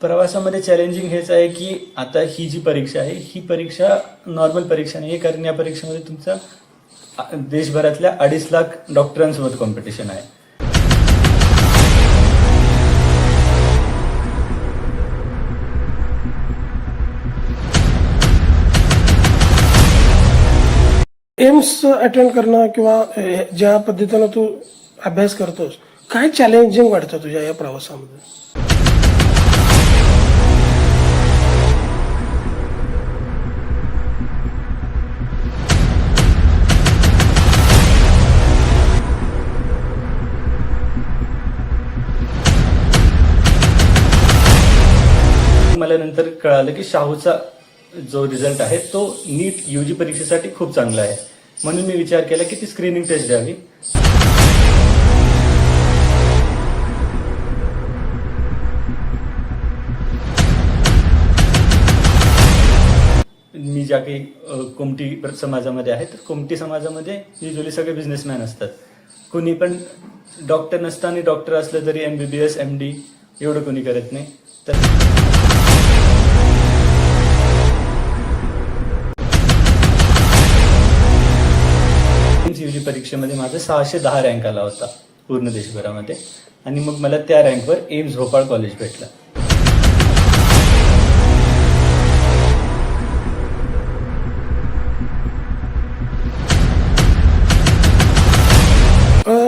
प्रवासामध्ये चॅलेंजिंग हेच आहे की आता ही जी परीक्षा आहे ही परीक्षा नॉर्मल परीक्षा नाही आहे कारण या परीक्षेमध्ये तुमचा देशभरातल्या अडीच लाख डॉक्टरांसोबत कॉम्पिटिशन आहे. एम्स अटेंड करणं किंवा ज्या पद्धतीनं तू अभ्यास करतोस काय चॅलेंजिंग वाटतं तुझ्या या प्रवासामध्ये? आल्यानंतर कळालं की शाहूचा जो रिझल्ट आहे तो नीट युजी परीक्षेसाठी खूप चांगला आहे. म्हणून मी विचार केला की ती स्क्रीनिंग टेस्ट द्यावी. मी ज्या काही कोमटी समाजामध्ये आहे तर कोमटी समाजामध्ये युजली सगळे बिझनेसमॅन असतात. कोणी पण डॉक्टर नसताना डॉक्टर असलं तरी M B B S M D एवढं कोणी करत नाही. तर परीक्षेमध्ये माझा सहाशे दहा रँक आला होता पूर्ण देशभरामध्ये. आणि मग मला त्या रँकवर एम्स भोपाळ कॉलेज भेटलं.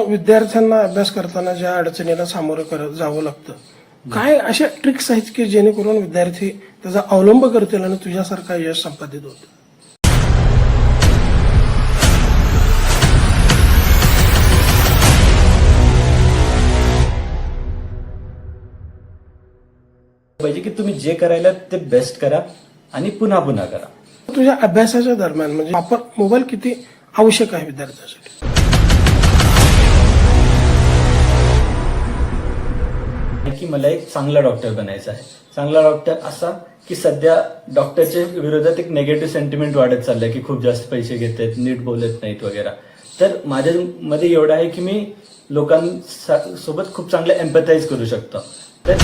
विद्यार्थ्यांना अभ्यास करताना ज्या अडचणीला सामोरं करत जावं लागतं. काय अशा ट्रिक्स आहेत की जेणेकरून विद्यार्थी त्याचा अवलंब करतील आणि तुझ्यासारखा यश संपादित होतं? पाहिजे की तुम्ही जे करायला ते बेस्ट करा आणि पुन्हा पुन्हा करा. तुझ्या अभ्यासाच्या दरम्यान म्हणजे वापर मोबाईल किती आवश्यक आहे विद्यार्थ्यासाठी? की मला एक चांगला डॉक्टर बनायचा आहे. चांगला डॉक्टर असा की सध्या डॉक्टरच्या विरोधात एक नेगेटिव्ह सेंटिमेंट वाढत चाललंय की खूप जास्त पैसे घेत आहेत नीट बोलत नाहीत वगैरे. तर माझ्यामध्ये एवढं आहे की मी लोकांसोबत खूप चांगलं एम्पथाईज करू शकतो. तर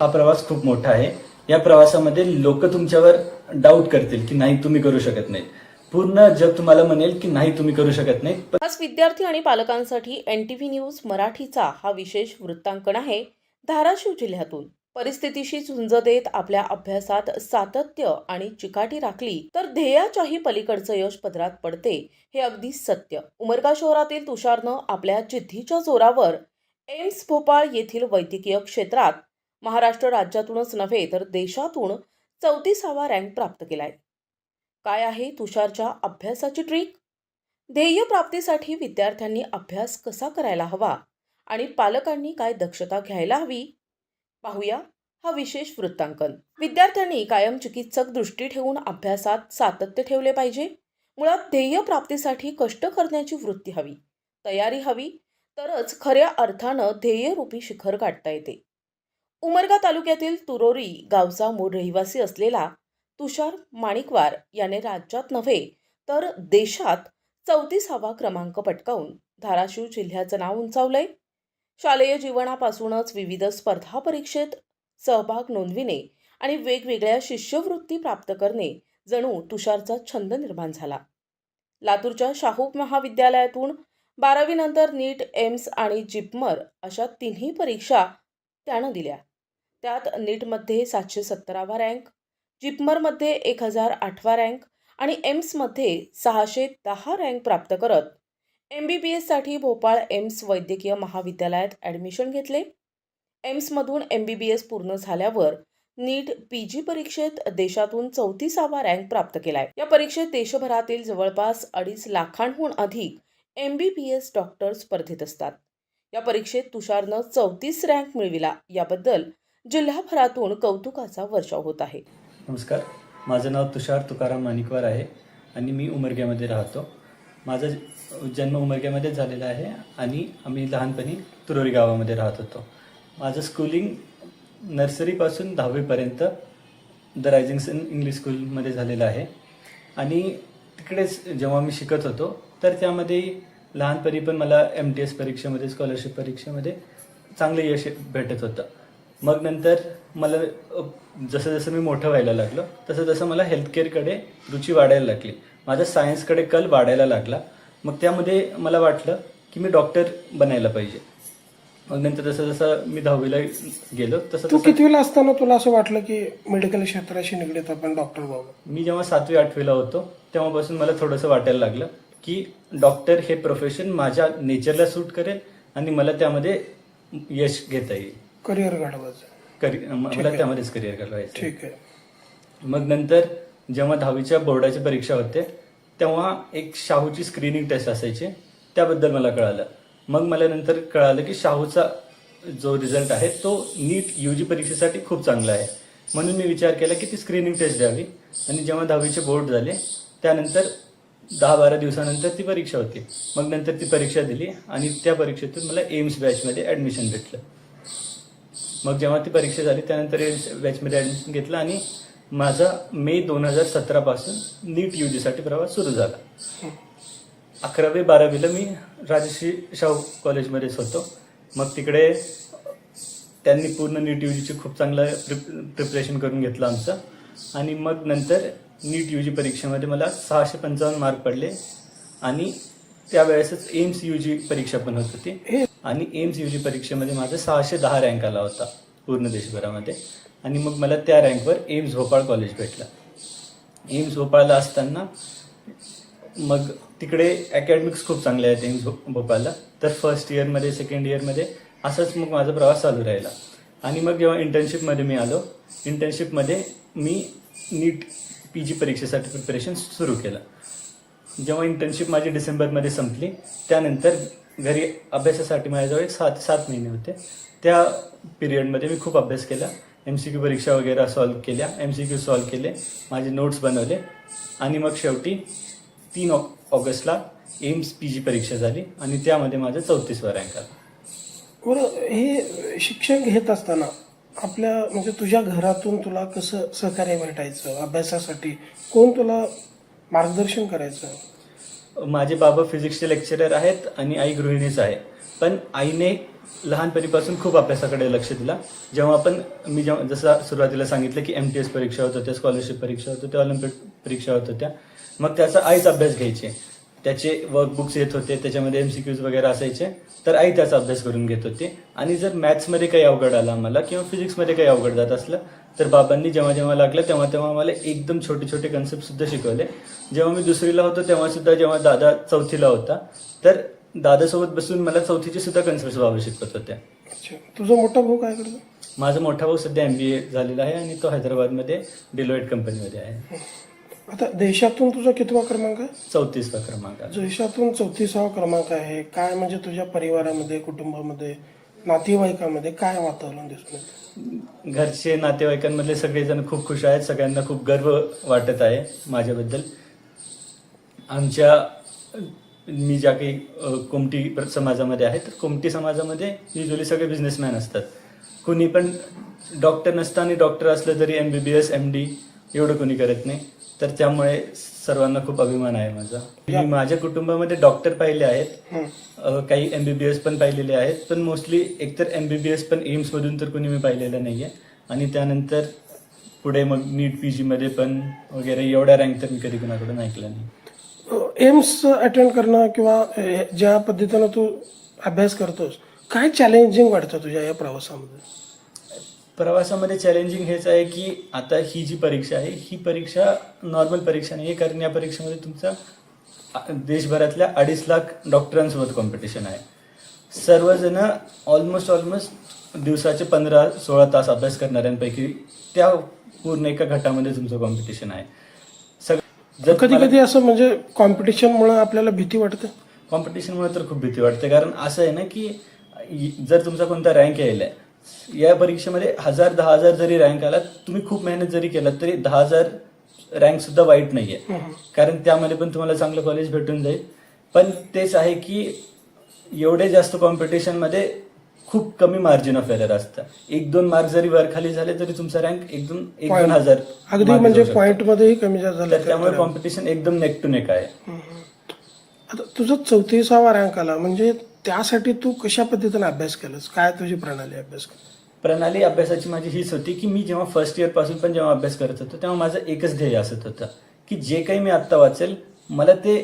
हा प्रवास खूप मोठा आहे. या प्रवासामध्ये लोक तुमच्यावर डाऊट करतील की नाही तुम्ही करू शकत नाही पूर्ण जग तुम्हाला म्हणेल की नाही तुम्ही करू शकत नाही आज विद्यार्थी आणि पालकांसाठी एन टी व्ही न्यूज मराठीचा हा विशेष वृत्तांकन आहे धाराशिव जिल्ह्यातून. परिस्थितीशी झुंज देत आपल्या अभ्यासात सातत्य आणि चिकाटी राखली तर ध्येयाच्याही पलीकडचं यश पदरात पडते हे अगदी सत्य. उमरगा शहरातील तुषारनं आपल्या जिद्दीच्या जोरावर एम्स भोपाळ येथील वैद्यकीय क्षेत्रात महाराष्ट्र राज्यातूनच नव्हे तर देशातून चौतीसावा रँक प्राप्त केलाय. काय आहे तुषारच्या अभ्यासाची ट्रिक ध्येय प्राप्तीसाठी विद्यार्थ्यांनी अभ्यास कसा करायला हवा आणि पालकांनी काय दक्षता घ्यायला हवी? पाहूया हा विशेष वृत्तांकन. विद्यार्थ्यांनी कायम चिकित्सक दृष्टी ठेवून अभ्यासात सातत्य ठेवले पाहिजे. मुळात ध्येय प्राप्तीसाठी कष्ट करण्याची वृत्ती हवी. तयारी हवी. तरच खऱ्या अर्थानं ध्येयरूपी शिखर गाठता येते. उमरगा तालुक्यातील तुरोरी गावचा मूळ रहिवासी असलेला तुषार माणिकवार याने राज्यात नव्हे तर देशात चौतीसावा क्रमांक पटकावून धाराशिव जिल्ह्याचं नाव उंचावलंय. शालेय जीवनापासूनच विविध स्पर्धा परीक्षेत सहभाग नोंदविणे आणि वेगवेगळ्या शिष्यवृत्ती प्राप्त करणे जणू तुषारचा छंद निर्माण झाला. लातूरच्या शाहू महाविद्यालयातून बारावीनंतर नीट एम्स आणि जिपमर अशा तिन्ही परीक्षा त्यानं दिल्या. त्यात नीटमध्ये सातशे सत्तरावा रँक जिपमरमध्ये एक हजार आठवा रँक आणि एम्समध्ये सहाशे दहा रँक प्राप्त करत एम बी बी एससाठी भोपाळ एम्स वैद्यकीय महाविद्यालयात ॲडमिशन घेतले. एम्समधून एम बी बी एस पूर्ण झाल्यावर नीट पी जी परीक्षेत देशातून चौतीसावा रँक प्राप्त केलाय. या परीक्षेत देशभरातील जवळपास अडीच लाखांहून अधिक M B B S doctor स्पर्धेत असतात. या परीक्षेत तुषारनं चौतीस रँक मिळविला. याबद्दल जिल्हाभरातून कौतुकाचा वर्षाव होत आहे. नमस्कार. माझं नाव तुषार तुकाराम माणिकवार आहे आणि मी उमरग्यामध्ये राहतो. माझा जन्म उमरग्यामध्ये झालेला आहे आणि आम्ही लहानपणी तुरोरी गावामध्ये राहत होतो. माझं स्कूलिंग नर्सरीपासून दहावीपर्यंत द रायझिंग सन इंग्लिश स्कूलमध्ये झालेलं आहे. आणि तिकडेच जेव्हा मी शिकत होतो तर त्यामध्ये लहानपणी पण मला एम टी एस परीक्षेमध्ये स्कॉलरशिप परीक्षेमध्ये चांगलं यश भेटत होतं. मग नंतर मला जसं जसं मी मोठं व्हायला लागलो तसं तसं मला हेल्थकेअरकडे रुची वाढायला लागली. माझा सायन्सकडे कल वाढायला लागला. मग त्यामध्ये मला वाटलं की मी डॉक्टर बनायला पाहिजे. मग नंतर जसं जसं मी दहावीला गेलो तसं तू कितवीला असताना तुला असं वाटलं की मेडिकल क्षेत्राशी निगडीत आपण डॉक्टर व्हावं? मी जेव्हा सातवी आठवीला होतो तेव्हापासून मला थोडंसं वाटायला लागलं की डॉक्टर हे प्रोफेशन माझ्या नेचरला सूट करेल आणि मला त्यामध्ये यश घेता येईल. करिअर घडवायचं. करि मला त्यामध्येच करिअर करायचं ठीक आहे. मग नंतर जेव्हा दहावीच्या बोर्डाची परीक्षा होते तेव्हा एक शाहूची स्क्रीनिंग टेस्ट असायची. त्याबद्दल मला कळालं. मग मला नंतर कळालं की शाहूचा जो रिझल्ट आहे तो नीट यू जी परीक्षेसाठी खूप चांगला आहे. म्हणून मी विचार केला की ती स्क्रीनिंग टेस्ट द्यावी. आणि जेव्हा दहावीचे बोर्ड झाले त्यानंतर दहा बारा दिवसानंतर ती परीक्षा होती. मग नंतर ती परीक्षा दिली आणि त्या परीक्षेतून मला एम्स बॅचमध्ये ॲडमिशन भेटलं. मग जेव्हा ती परीक्षा झाली त्यानंतर बॅचमध्ये ॲडमिशन घेतलं आणि माझा मे दोन हजार सतरापासून नीट यू जीसाठी प्रवास सुरू झाला. अकरावी बारावीला मी राजश्री शाहू कॉलेजमध्येच होतो. मग तिकडे त्यांनी पूर्ण नीट यू जीची खूप चांगलं प्रिपरेशन करून घेतलं आमचं. आणि मग नंतर नीट यू जी परीक्षेमध्ये मला सहाशे पंचावन्न मार्क पडले आणि त्यावेळेसच एम्स यू जी परीक्षा पण होत होती. आणि एम्स यू जी परीक्षेमध्ये माझा सहाशे दहा रँक आला होता पूर्ण देशभरामध्ये. आणि मग मला त्या रँकवर एम्स भोपाळ कॉलेज भेटलं. एम्स भोपाळला असताना मग तिकडे अकॅडमिक्स खूप चांगले आहेत एम्स भोपाळला. तर फर्स्ट इयरमध्ये सेकंड इयरमध्ये असंच मग माझा प्रवास चालू राहिला. आणि मग जेव्हा इंटर्नशिपमध्ये मी आलो इंटर्नशिपमध्ये मी नीट पी जी परीक्षेसाठी प्रिपरेशन सुरू केलं. जेव्हा इंटर्नशिप माझी डिसेंबरमध्ये संपली त्यानंतर घरी अभ्यासासाठी माझ्याजवळ एक सात सात महिने होते. त्या पिरियडमध्ये मी खूप अभ्यास केला. एम सी क्यू परीक्षा वगैरे सॉल्व्ह केल्या. एम सी क्यू सॉल्व्ह केले. माझे नोट्स बनवले. आणि मग शेवटी तीन ऑ ऑगस्टला एम्स पी जी परीक्षा झाली आणि त्यामध्ये माझा चौतीसवा रँक आला. बरं हे शिक्षण घेत असताना आपल्या म्हणजे तुझ्या घरातून तुला कसं सहकार्य भेटायचं? अभ्यासासाठी कोण तुला मार्गदर्शन करायचं? माझे बाबा फिजिक्सचे लेक्चरर आहेत आणि आई गृहिणीच आहे. पण आईने लहानपणीपासून खूप अभ्यासाकडे लक्ष दिला. जेव्हा आपण मी जेव्हा जसं सुरुवातीला सांगितलं की एम टी एस परीक्षा होत होत्या स्कॉलरशिप परीक्षा होत होत्या ऑलिम्पिक परीक्षा होत होत्या मग त्याचा आईच अभ्यास घ्यायचे. त्याचे वर्कबुक्स येत होते त्याच्यामध्ये एम सी क्यूज वगैरे असायचे तर आई त्याचा अभ्यास करून घेत होती. आणि जर मॅथ्समध्ये काही अवघड आला आम्हाला किंवा फिजिक्समध्ये काही अवघड जात असलं तर बाबांनी जेव्हा जेव्हा लागलं तेव्हा तेव्हा मला एकदम छोटे छोटे कन्सेप्ट सुद्धा शिकवले. जेव्हा मी दुसरीला होतो तेव्हा सुद्धा जेव्हा दादा चौथीला होता तर दादासोबत बसून मला चौथीचे सुद्धा कन्सेप्ट बाबा शिकवत होते. अच्छा. तुझा मोठा भाऊ काय करतो? माझा मोठा भाऊ सध्या एम बी ए झालेला आहे आणि तो हैदराबादमध्ये डिलोइट कंपनीमध्ये आहे. आता देशातून तुझा कितवा क्रमांक? आहे चौतीसवा क्रमांक. आहे. देशातून चौतीसावा क्रमांक आहे. काय म्हणजे तुझ्या परिवारामध्ये कुटुंबामध्ये? नातेवाईकामध्ये काय वातावरण दिसून येतं? घरचे नातेवाईकांमधले सगळेजण खूप खुश आहेत. सगळ्यांना खूप गर्व वाटत आहे माझ्याबद्दल. आमच्या मी ज्या काही अ, कोमटी प्र- समाजामध्ये आहे तर कोमटी समाजामध्ये युजली सगळे बिझनेसमॅन असतात. कुणी पण डॉक्टर नसतं आणि डॉक्टर असलं तरी M B B S M D एवढं कोणी करत नाही. तर त्यामुळे सर्वांना खूप अभिमान आहे माझा. मी माझ्या कुटुंबामध्ये डॉक्टर पाहिले आहेत. अ, काही एमबीबीएस पण पाहिलेले आहेत. पण मोस्टली एकतर एमबीबीएस पण एम्स मधून तर कोणी मी पाहिलेलं नाहीये. आणि त्यानंतर पुढे मग नीट पी जी मध्ये पण वगैरे एवढ्या रँक तर मी कधी कुणाकडून ऐकलं नाही. एम्स अटेंड करणं किंवा अ, ज्या पद्धतीनं तू अभ्यास करतोस काय चॅलेंजिंग वाटतं तुझ्या या प्रवासामध्ये? प्रवासामध्ये चॅलेंजिंग हेच आहे की आता ही जी परीक्षा आहे ही परीक्षा नॉर्मल परीक्षा नाही आहे कारण या परीक्षेमध्ये तुमचा देशभरातल्या अडीच लाख डॉक्टरांसोबत कॉम्पिटिशन आहे. सर्वजण ऑलमोस्ट ऑलमोस्ट दिवसाचे पंधरा सोळा तास अभ्यास करणाऱ्यांपैकी त्या पूर्ण एका गटामध्ये तुमचं कॉम्पिटिशन आहे. सग जर कधी कधी असं म्हणजे कॉम्पिटिशनमुळे आपल्याला भीती वाटते? कॉम्पिटिशनमुळे तर खूप भीती वाटते कारण असं आहे ना की जर तुमचा कोणता रँक यायला आहे या परीक्षेमध्ये हजार दहा हजार जरी रँक आला तुम्ही खूप मेहनत जरी केलात तरी दहा हजार रँक सुद्धा वाईट नाहीये. कारण त्यामध्ये पण तुम्हाला चांगलं कॉलेज भेटून जाईल. पण तेच आहे की एवढे जास्त कॉम्पिटिशनमध्ये खूप कमी मार्जिन ऑफ एरर असतं. एक दोन मार्क जरी वर खाली झाले तरी तुमचा रँक एकदम एक दोन हजार अगदी mark म्हणजे जाऊ शकतो. पॉइंट मध्येही कमी जास्त झालं तर त्यामुळे कॉम्पिटिशन एकदम नेक टू नेक आहे. आता तुझं चौतीसावा रँक आला. म्हणजे त्यासाठी तू कशा पद्धतीने अभ्यास केलास? काय तुझी प्रणाली अभ्यास केली? प्रणाली अभ्यासाची माझी हीच होती की मी जेव्हा फर्स्ट इयरपासून पण जेव्हा अभ्यास करत होतो तेव्हा माझं एकच ध्येय असत होतं की जे काही मी आत्ता वाचेल मला ते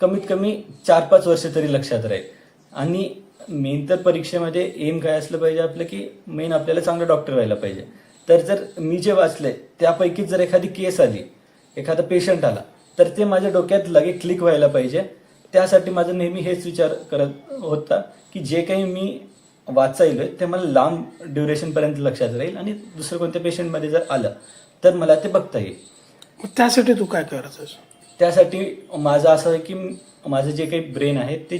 कमीत कमी चार पाच वर्ष तरी लक्षात राहील. आणि मेन तर परीक्षेमध्ये एम काय असलं पाहिजे आपलं की मेन आपल्याला चांगलं डॉक्टर व्हायला पाहिजे. तर जर मी जे वाचलंय त्यापैकी जर एखादी केस आली एखादा पेशंट आला तर ते माझ्या डोक्यात लगे क्लिक व्हायला पाहिजे. त्यासाठी माझं नेहमी हेच विचार करत होता की जे काही मी वाचायलोय ते मला लांब ड्युरेशन पर्यंत लक्षात राहील आणि दुसरं कोणत्या पेशंटमध्ये जर आलं तर मला ते बघता येईल. त्यासाठी तू काय करायचं त्यासाठी माझं असं आहे की माझं जे काही ब्रेन आहे ते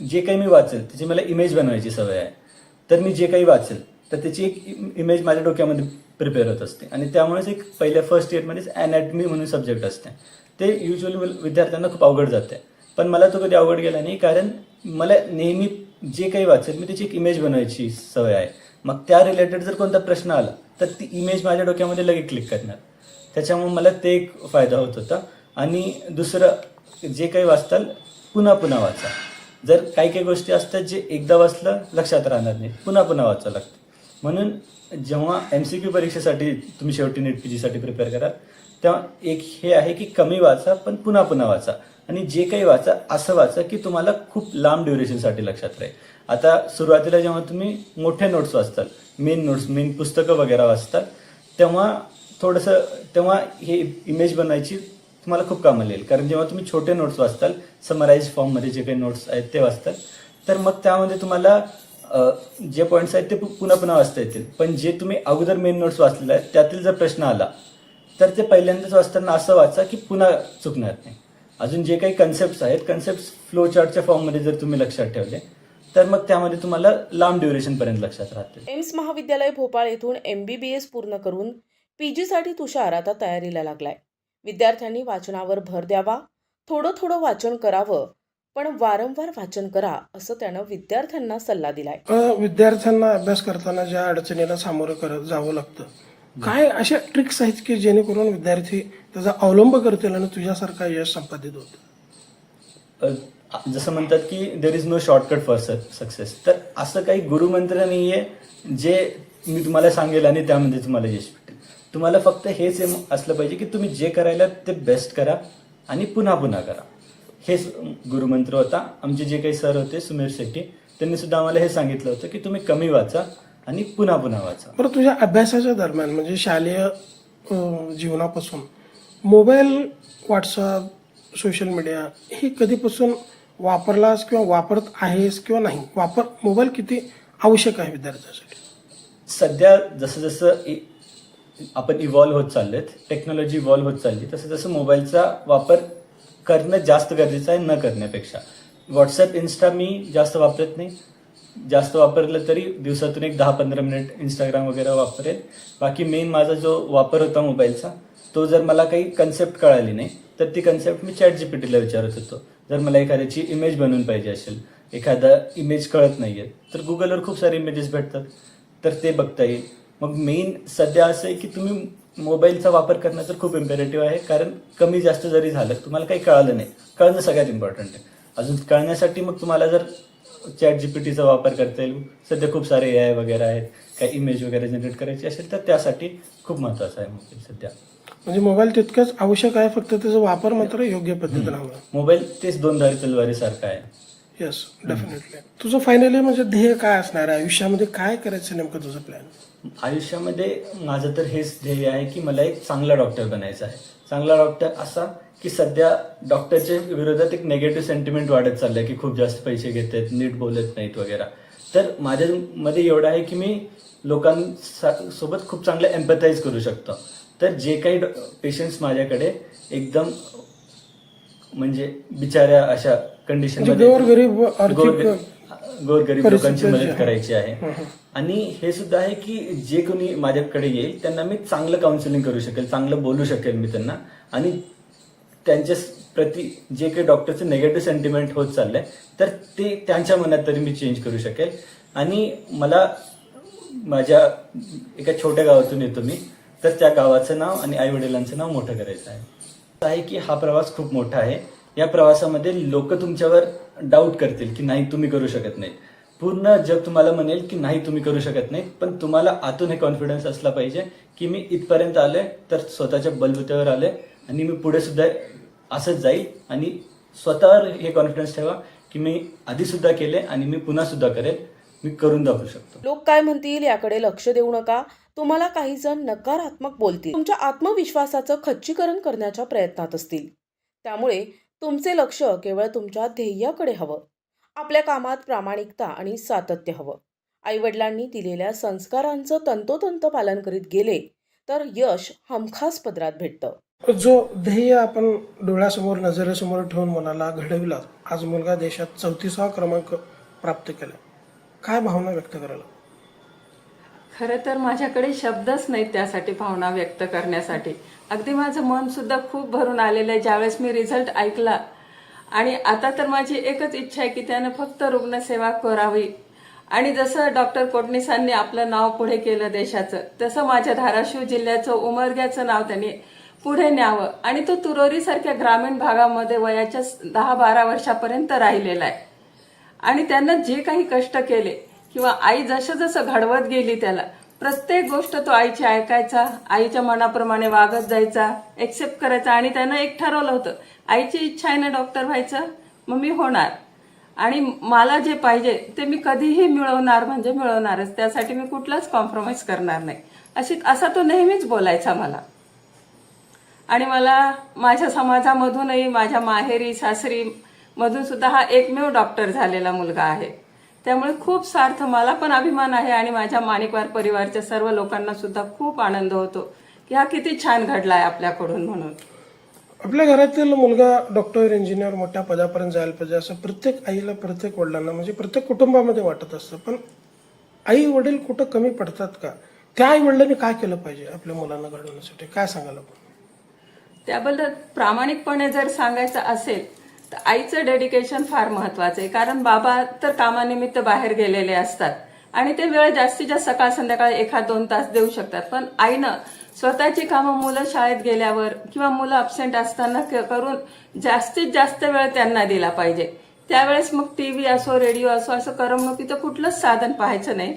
जे काही मी वाचेल त्याची मला इमेज बनवायची सवय आहे. तर मी जे काही वाचेल तर त्याची एक इमेज माझ्या डोक्यामध्ये प्रिपेअर होत असते. आणि त्यामुळेच एक पहिल्या फर्स्ट इयरमध्येच अनॅटमी म्हणून सब्जेक्ट असते. ते युजली विद्यार्थ्यांना खूप अवघड जाते. पण मला तो कधी अवघड गेला नाही कारण मला नेहमी जे काही वाचेल मी त्याची एक इमेज बनवायची सवय आहे. मग त्या रिलेटेड जर कोणता प्रश्न आला तर ती इमेज माझ्या डोक्यामध्ये लगेच क्लिक करणार. त्याच्यामुळे मला ते एक फायदा होत होता. आणि दुसरं जे काही वाचताल पुन्हा पुन्हा वाचा. जर काही काही गोष्टी असतात जे एकदा वाचलं लक्षात राहणार नाही. पुन्हा पुन्हा वाचावं लागतं. म्हणून जेव्हा एम सी क्यू परीक्षेसाठी तुम्ही शेवटी नेट पी जीसाठी प्रिपेअर कराल तेव्हा एक हे आहे की कमी वाचा पण पुन्हा पुन्हा वाचा. आणि जे काही वाचा असं वाचा की तुम्हाला खूप लांब ड्युरेशनसाठी लक्षात राहील. आता सुरुवातीला जेव्हा तुम्ही मोठ्या नोट्स वाचताल मेन नोट्स मेन पुस्तकं वगैरे वाचताल तेव्हा थोडंसं तेव्हा हे इमेज बनवायची तुम्हाला खूप कामाला येईल कारण जेव्हा तुम्ही छोटे नोट्स वाचताल समराईज फॉर्ममध्ये जे काही नोट्स आहेत ते वाचताल तर मग त्यामध्ये तुम्हाला जे पॉईंट्स आहेत ते पुन्हा पुन्हा वाचता येतील. पण जे तुम्ही अगोदर मेन नोट्स वाचलेले आहेत त्यातील जर प्रश्न आला तर ते पहिल्यांदाच वाचताना असं वाचा की पुन्हा चुकणार नाही. अजून जे काही कन्सेप्ट आहेत कन्सेप्ट फ्लो चार्टच्या फॉर्ममध्ये जर तुम्ही लक्षात ठेवले तर मग त्यामध्ये तुम्हाला लांब ड्युरेशन पर्यंत लक्षात राहतील. एम्स महाविद्यालय भोपाळ येथून एम बी बी एस पूर्ण करून पी जीसाठी तुषार आता तयारीला लागलाय. विद्यार्थ्यांनी वाचनावर भर द्यावा थोडं थोडं वाचन करावं पण वारंवार वाचन करा असं त्यानं विद्यार्थ्यांना सल्ला दिलाय. विद्यार्थ्यांना अभ्यास करताना ज्या अडचणीला सामोरं करत जावं लागतं काय अशा ट्रिक्स आहेत की जेणेकरून विद्यार्थी त्याचा अवलंब करतील आणि तुझ्यासारखा यश संपादित होत जसं म्हणतात की there is no shortcut for success तर असं काही गुरुमंत्र नाही आहे जे मी तुम्हाला सांगेल आणि त्यामध्ये तुम्हाला यश भेटेल. तुम्हाला फक्त हेच एम असलं पाहिजे की तुम्ही जे करायला ते बेस्ट करा आणि पुन्हा पुन्हा करा. हेच गुरुमंत्र होता. आमचे जे काही सर होते सुमेर शेट्टी त्यांनी सुद्धा आम्हाला हे सांगितलं होतं की तुम्ही कमी वाचा. आणि पुन्हा पुन्हा वाचा. बरं तुझ्या अभ्यासाच्या दरम्यान म्हणजे शालेय जीवनापासून मोबाईल व्हॉट्सअप सोशल मीडिया हे कधीपासून वापरलास किंवा वापरत आहेस किंवा नाही? वापर मोबाईल किती आवश्यक आहे विद्यार्थ्यासाठी? सध्या जसं जसं आपण इव्हॉल्व्ह होत चाललेत टेक्नॉलॉजी इव्हॉल्व्ह होत चालली तसं तसं मोबाईलचा वापर करणं जास्त गरजेचं आहे न करण्यापेक्षा. व्हॉट्सअप इन्स्टा मी जास्त वापरत नाही. जास्त वापरलं तरी दिवसातून एक दहा पंधरा मिनिट इंस्टाग्राम वगैरे वापरेल. बाकी मेन माझा जो वापर होता मोबाईलचा तो जर मला काही कन्सेप्ट कळाली नाही तर ती कन्सेप्ट मी चॅट जी पी टीला विचारत होतो. जर मला एखाद्याची इमेज बनवून पाहिजे असेल एखादा इमेज कळत नाही आहे तर गुगलवर खूप सारे इमेजेस भेटतात. तर ते बघता येईल. मग मेन सध्या असं आहे की तुम्ही मोबाईलचा वापर करणं तर खूप इम्पेरेटिव्ह आहे कारण कमी जास्त जरी झालं तुम्हाला काही कळालं नाही. कळणं सगळ्यात इम्पॉर्टंट आहे. अजून कळण्यासाठी मग तुम्हाला जर चॅट जीपीटीचा वापर करता येईल. सध्या खूप सारे ए आय वगैरे आहेत. काही इमेज वगैरे जनरेट करायची असेल तर त्यासाठी खूप महत्त्वाचा आहे मोबाईल सध्या. म्हणजे मोबाईल तितकंच आवश्यक आहे फक्त त्याचा वापर मात्र योग्य पद्धतीने हवा. मोबाईल तेच दोन धारी तलवारीसारखा आहे. येस डेफिनेटली तुझं फायनली म्हणजे ध्येय काय असणार आहे? आयुष्यामध्ये काय करायचं नेमकं तुझं प्लॅन आयुष्यामध्ये माझं तर हेच ध्येय आहे की मला एक चांगला डॉक्टर बनायचा आहे. चांगला डॉक्टर असा की सध्या डॉक्टरच्या विरोधात एक नेगेटिव्ह सेंटिमेंट वाढत चाललंय की खूप जास्त पैसे घेतात नीट बोलत नाहीत वगैरे. तर माझ्यामध्ये एवढं आहे की मी लोकांसोबत खूप चांगलं एम्पथाईज करू शकतो. तर जे काही पेशंट्स माझ्याकडे एकदम म्हणजे बिचाऱ्या अशा कंडिशन म्हणजे गोरगरीब लोकांची मदत. करायची आहे. आणि हे सुद्धा आहे की जे कोणी माझ्याकडे येईल त्यांना मी चांगलं काउन्सिलिंग करू शकेल चांगलं बोलू शकेल मी त्यांना. आणि त्यांच्या प्रती जे काही डॉक्टरचं नेगेटिव्ह सेंटिमेंट होत चाललंय तर ते त्यांच्या मनात तरी मी चेंज करू शकेल. आणि मला माझ्या एका छोट्या गावातून येतो मी तर त्या गावाचं नाव आणि आई वडिलांचं नाव मोठं करायचं आहे. आहे की हा प्रवास खूप मोठा आहे. या प्रवासामध्ये लोक तुमच्यावर डाऊट करतील की नाही तुम्ही करू शकत नाही पूर्ण जग तुम्हाला म्हणेल की नाही तुम्ही करू शकत नाही पण तुम्हाला आतून हे कॉन्फिडन्स असला पाहिजे की मी इथपर्यंत आलोय तर स्वतःच्या बलबुत्यावर आलोय आणि मी पुढे सुद्धा असंच जाईल आणि स्वतःवर हे कॉन्फिडन्स ठेवा की मी आधी सुद्धा केले आणि मी पुन्हा सुद्धा करेल. मी करून दाखवू शकतो. लोक काय म्हणतील याकडे लक्ष देऊ नका. तुम्हाला काही जण नकारात्मक बोलतील. तुमच्या आत्मविश्वासाचं खच्चीकरण करण्याच्या प्रयत्नात असतील. त्यामुळे तुमचे लक्ष केवळ तुमच्या ध्येयाकडे हवं. आपल्या कामात प्रामाणिकता आणि सातत्य हवं. आईवडिलांनी दिलेल्या संस्कारांचं तंतोतंत पालन करीत गेले तर यश हमखास पदरात भेटतं. जो ध्येय आपण डोळ्यासमोर नजरेसमोर ठेवून मुलाला घडविला आज मुलगा देशात चौतीसावा क्रमांक प्राप्त केला. काय भावना व्यक्त करायला? खरं तर माझ्याकडे शब्दच नाहीत त्यासाठी भावना व्यक्त करण्यासाठी. अगदी माझं मन सुद्धा खूप भरून आलेलं आहे. ज्यावेळेस मी रिझल्ट ऐकला आणि आता तर माझी एकच इच्छा आहे की त्यानं फक्त रुग्णसेवा करावी. आणि जसं डॉक्टर कोटणीसांनी आपलं नाव पुढे केलं देशाचं तसं माझ्या धाराशिव जिल्ह्याचं उमरग्याचं नाव त्यांनी पुढे न्यावं. आणि तो तुरोरीसारख्या ग्रामीण भागामध्ये वयाच्या दहा बारा वर्षापर्यंत राहिलेला आहे. आणि त्यांना जे काही कष्ट केले किंवा आई जसं जसं घडवत गेली त्याला प्रत्येक गोष्ट तो आईची ऐकायचा आईच्या मनाप्रमाणे वागत जायचा एक्सेप्ट करायचा आणि त्यानं एक ठरवलं होतं आईची इच्छा आहे ना डॉक्टर व्हायचं? मग मी होणार. आणि मला जे पाहिजे ते मी कधीही मिळवणार म्हणजे मिळवणारच. त्यासाठी मी कुठलाच कॉम्प्रोमाइज करणार नाही. अशी असा तो नेहमीच बोलायचा मला. आणि मला माझ्या समाजामधूनही माझ्या माहेरी सासरी मधून सुद्धा हा एकमेव डॉक्टर झालेला मुलगा आहे. त्यामुळे खूप सार्थ मला पण अभिमान आहे आणि माझ्या माणिकवार परिवारच्या सर्व लोकांना सुद्धा खूप आनंद होतो की हा किती छान घडलाय आपल्याकडून म्हणून. आपल्या घरातील मुलगा डॉक्टर इंजिनियर मोठ्या पदापर्यंत जायला पाहिजे असं प्रत्येक आईला प्रत्येक वडिलांना म्हणजे प्रत्येक कुटुंबामध्ये वाटत असतं. पण आई वडील कुठं कमी पडतात का? त्या आई वडिलांनी काय केलं पाहिजे आपल्या मुलांना घडवण्यासाठी? काय सांगायला आपण? त्याबद्दल प्रामाणिकपणे जर सांगायचं असेल तर आईचं डेडिकेशन फार महत्वाचं आहे. कारण बाबा तर कामानिमित्त बाहेर गेलेले असतात आणि ते वेळ जास्तीत जास्त सकाळ संध्याकाळ एखाद दोन तास देऊ शकतात. पण आईनं स्वतःची कामं मुलं शाळेत गेल्यावर किंवा मुलं अब्सेंट असताना करून जास्तीत जास्त वेळ त्यांना दिला पाहिजे. त्यावेळेस मग टी व्ही असो रेडिओ असो असं करमणुकीचं कुठलंच साधन पाहायचं नाही.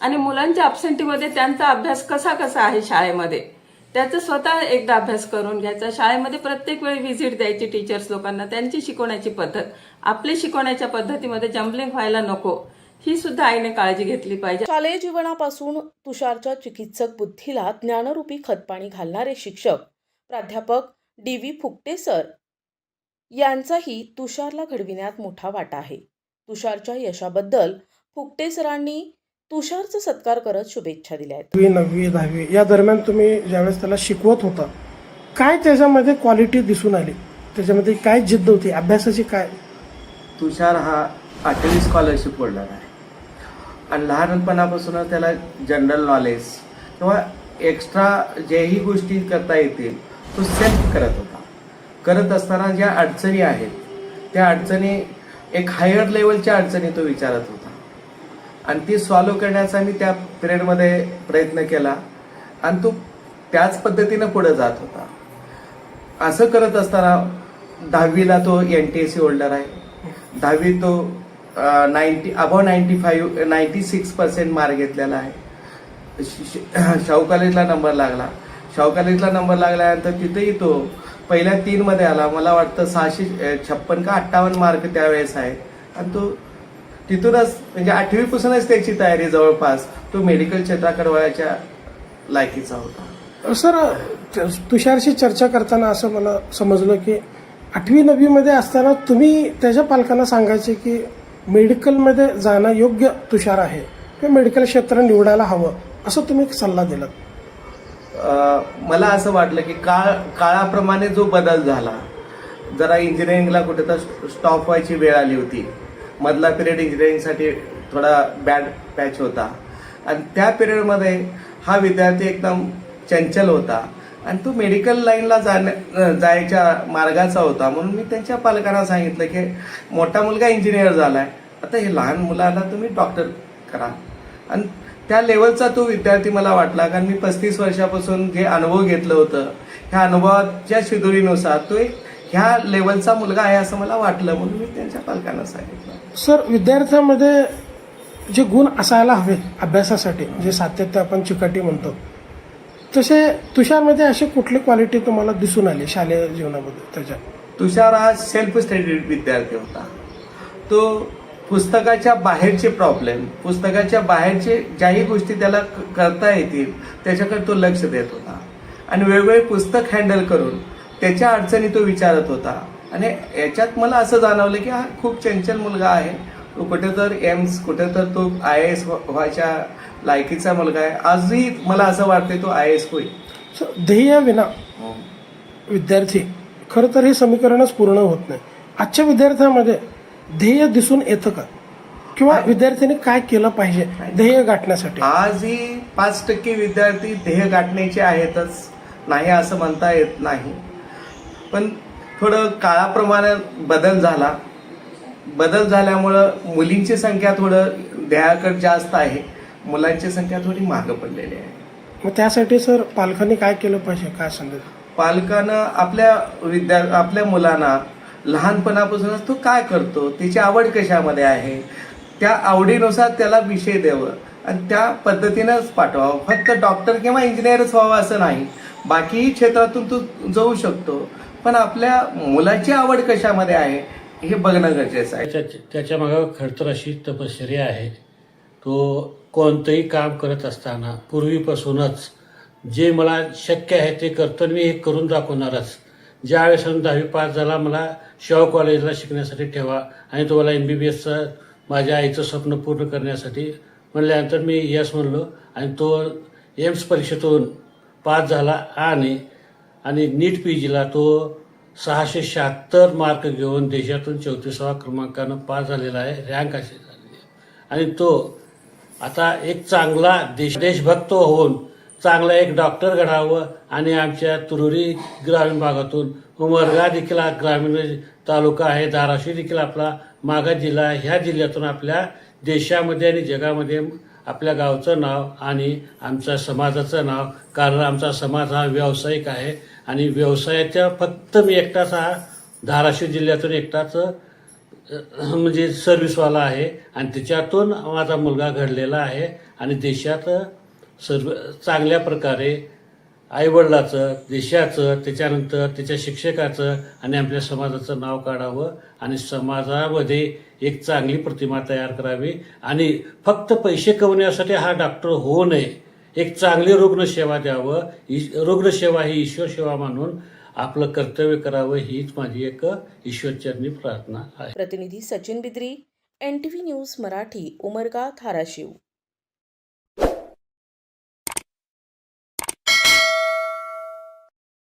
आणि मुलांच्या अब्सेंटीमध्ये त्यांचा अभ्यास कसा कसा आहे शाळेमध्ये? त्याचा स्वतः एकदा अभ्यास करून घ्यायचा. शाळेमध्ये प्रत्येक वेळी व्हिजिट द्यायची टीचर्स लोकांना. त्यांची शिकवण्याची पद्धत. आपली शिकवण्याच्या पद्धतीमध्ये जम्बलिंग व्हायला नको. ही सुद्धा आईने काळजी घेतली पाहिजे. शालेय जीवनापासून तुषारच्या चिकित्सक बुद्धीला ज्ञानरूपी खतपाणी घालणारे शिक्षक. प्राध्यापक डी व्ही फुकटे सर यांचाही तुषारला घडविण्यात मोठा वाटा आहे. तुषारच्या यशाबद्दल फुकटे सरांनी तुषारचा सत्कार करत शुभेच्छा दिल्या आहेत. नववी दहावी या दरम्यान तुम्ही ज्यावेळेस त्याला शिकवत होता काय त्याच्यामध्ये क्वालिटी दिसून आली? त्याच्यामध्ये काय जिद्द होती? अभ्यासाची काय? तुषार हा आठवी स्कॉलरशिप होल्डर आहे. आणि लहानपणापासूनच त्याला जनरल नॉलेज किंवा एक्स्ट्रा जेही गोष्टी करता येतील तो सेल्फ करत होता. करत असताना ज्या अडचणी आहेत त्या अडचणी एक हायर लेवलच्या अडचणी तो विचारत होता. आणि ती सॉल्व्ह करण्याचा मी त्या पिरियडमध्ये प्रयत्न केला. आणि तो त्याच पद्धतीनं पुढे जात होता. असं करत असताना दहावीला तो N T S C holder आहे. दहावी तो ninety above ninety five ninety six percent mark घेतलेला आहे. श- श- शाहू कॉलेजला नंबर लागला. शाहू कॉलेजला नंबर लागल्यानंतर तिथेही तो पहिल्या तीनमध्ये आला. मला वाटतं सहाशे छप्पन का अठ्ठावन्न मार्क त्यावेळेस आहे. आणि तो तिथूनच म्हणजे आठवीपासूनच त्याची तयारी जवळपास तो मेडिकल क्षेत्राकडे वळायच्या लायकीचा होता. सर तुषारशी चर्चा करताना असं मला समजलं की आठवी नववीमध्ये असताना तुम्ही त्याच्या पालकांना सांगायचे की मेडिकलमध्ये जाणं योग्य तुषार आहे किंवा मेडिकल क्षेत्र निवडायला हवं असं तुम्ही सल्ला दिलात. मला असं वाटलं की काळ काळाप्रमाणे जो बदल झाला जरा इंजिनिअरिंगला कुठे तर स्टॉप व्हायची वेळ आली होती. मधला पिरियड इंजिनिअरिंगसाठी थोडा बॅड पॅच होता. आणि त्या पिरियडमध्ये हा विद्यार्थी एकदम चंचल होता. आणि तो मेडिकल लाईनला जाण्या जायच्या मार्गाचा होता. म्हणून मी त्यांच्या पालकांना सांगितलं की मोठा मुलगा इंजिनियर झाला आहे आता हे लहान मुलाला तुम्ही डॉक्टर करा. आणि त्या लेवलचा तो विद्यार्थी मला वाटला. कारण मी पस्तीस वर्षापासून जे अनुभव घेतलं होतं ह्या अनुभवाच्या शिदोरीनुसार तो एक ह्या लेवलचा मुलगा आहे असं मला वाटलं. म्हणून मी त्यांच्या पालकांना सांगितलं. सर विद्यार्थ्यामध्ये जे गुण असायला हवे अभ्यासासाठी जे सातत्य आपण चिकाटी म्हणतो तसे तुषारमध्ये अशी कुठली क्वालिटी तुम्हाला दिसून आली शालेय जीवनामध्ये त्याच्या? तुषार हा सेल्फ स्टडीड विद्यार्थी होता. तो पुस्तकाच्या बाहेरचे प्रॉब्लेम पुस्तकाच्या बाहेरचे ज्याही गोष्टी त्याला क- करता येतील त्याच्याकडे तो लक्ष देत होता. आणि वेगवेगळे पुस्तक हँडल करून त्याच्या अडचणी तो विचारत होता. आणि याच्यात मला असं जाणवलं की हा खूप चंचल मुलगा आहे. तो कुठे तर एम्स कुठे तर तो आय एस व्हायच्या लायकीचा मुलगा आहे. आजही मला असं वाटतंय तो आय एस होईल. So, ध्येय विना विद्यार्थी खरं तर हे समीकरणच पूर्ण होत नाही. आजच्या विद्यार्थ्यामध्ये ध्येय दिसून येतं का? किंवा विद्यार्थ्यांनी काय केलं पाहिजे ध्येय गाठण्यासाठी? आजही पाच टक्के विद्यार्थी ध्येय गाठण्याचे आहेतच. नाही असं म्हणता येत नाही. पण थोडं काळाप्रमाणे बदल झाला. बदल झाल्यामुळं मुलींची संख्या थोडं ध्येयाकडे जास्त आहे. मुलांची संख्या थोडी मागं पडलेली आहे. मग त्यासाठी सर पालकांनी काय केलं पाहिजे? काय संदेश पालकानं आपल्या विद्या आपल्या मुलांना लहानपणापासूनच तो काय करतो? त्याची आवड कशामध्ये आहे? त्या आवडीनुसार त्याला विषय द्यावं आणि त्या पद्धतीनंच पाठवावं. फक्त डॉक्टर किंवा इंजिनियरच व्हावं असं नाही. बाकीही क्षेत्रातून तो जाऊ शकतो. पण आपल्या मुलाची आवड कशामध्ये आहे हे बघणं गरजेचं आहे. त्याच्या त्याच्या मागं खडतर अशी तपश्चर्या आहे तो कोणतंही काम करत असताना पूर्वीपासूनच जे मला शक्य आहे ते करतो मी हे करून दाखवणारच. ज्या वेळेस दहावी पास झाला मला शाहू कॉलेजला शिकण्यासाठी ठेवा आणि तुम्हाला एम बी बी एसचं माझ्या आईचं स्वप्न पूर्ण करण्यासाठी म्हणल्यानंतर मी यस म्हणलो आणि तो एम्स परीक्षेतून पास झाला आणि आणि नीट पी जीला तो सहाशे शहात्तर मार्क घेऊन देशातून चौतीसावा क्रमांकानं पास झालेला आहे रँक अशी झाली आहे. आणि तो आता एक चांगला देश देशभक्त होऊन चांगला एक डॉक्टर घडावं आणि आमच्या तुरुरी ग्रामीण भागातून उमरगा देखील हा ग्रामीण तालुका आहे धाराशिव देखील आपला मागा जिल्हा आहे. ह्या जिल्ह्यातून आपल्या देशामध्ये आणि जगामध्ये आपल्या गावचं नाव आणि आमच्या समाजाचं नाव कारण आमचा समाज हा व्यावसायिक आहे. आणि व्यवसायाच्या फक्त मी एकटाच हा धाराशिव जिल्ह्यातून एकटाच म्हणजे सर्व्हिसवाला आहे. आणि त्याच्यातून माझा मुलगा घडलेला आहे. आणि देशात सर्व चांगल्या प्रकारे आईवडिलाचं देशाचं त्याच्यानंतर त्याच्या शिक्षकाचं आणि आपल्या समाजाचं नाव काढावं. आणि समाजामध्ये एक चांगली प्रतिमा तयार करावी. आणि फक्त पैसे कमवण्यासाठी हा डॉक्टर होऊ नये. एक चांगली रुग्णसेवा द्यावं ईश- रुग्णसेवा ही ईश्वर सेवा मानून आपलं कर्तव्य करावं हीच माझी एक ईश्वरचरणी प्रार्थना आहे. प्रतिनिधी Sachin Bidri N T V news Marathi Umarga Dharashiv.